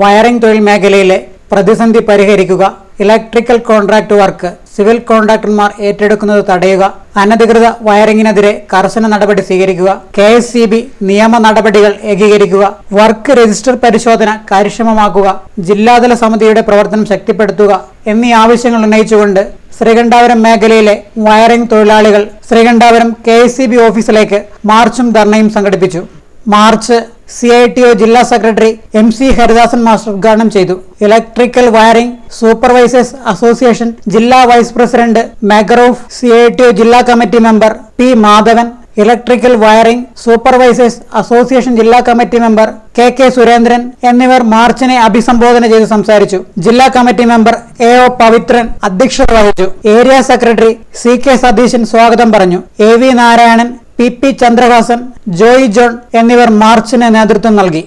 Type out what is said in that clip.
Wiring തൊഴിൽ മേഖലയിലെ പ്രതിസന്ധി പരിഹരിക്കുക ഇലക്ട്രിക്കൽ കോൺട്രാക്ട് വർക്ക് സിവിൽ കോൺട്രാക്ടർമാർ ഏറ്റെടുക്കുന്നത് തടയുക അനധികൃത വയറിംഗിനെതിരെ കർശന നടപടി സ്വീകരിക്കുക കെ എസ് സി ബി നിയമ നടപടികൾ ഏകീകരിക്കുക വർക്ക് രജിസ്റ്റർ പരിശോധന കാര്യക്ഷമമാക്കുക ജില്ലാതല സമിതിയുടെ പ്രവർത്തനം ശക്തിപ്പെടുത്തുക എന്നീ ആവശ്യങ്ങൾ ഉന്നയിച്ചുകൊണ്ട് ശ്രീകണ്ഠാപുരം മേഖലയിലെ വയറിംഗ് തൊഴിലാളികൾ ശ്രീകണ്ഠാപുരം കെ ഓഫീസിലേക്ക് മാർച്ചും ധർണയും സംഘടിപ്പിച്ചു. March C I T O ജില്ലാ secretary M C Haridasan master ഉദ്ഘാടനം ചെയ്തു. ഇലക്ട്രിക്കൽ വയറിംഗ് സൂപ്പർവൈസേഴ്സ് അസോസിയേഷൻ ജില്ലാ വൈസ് പ്രസിഡന്റ് മെഗറോഫ് സി ഐ ടി ഒ ജില്ലാ committee member P Madhavan electrical wiring supervisors association ജില്ലാ committee member K K Surendran എന്നിവർ മാർച്ചിനെ അഭിസംബോധന ചെയ്ത് സംസാരിച്ചു. ജില്ലാ committee member A O Pavithran അധ്യക്ഷത വഹിച്ചു. Area secretary C K Satheesan സ്വാഗതം പറഞ്ഞു. A V Narayanan P P Chandrahasan Joy John എന്നിവർ മാർച്ചിന് നേതൃത്വം നൽകി.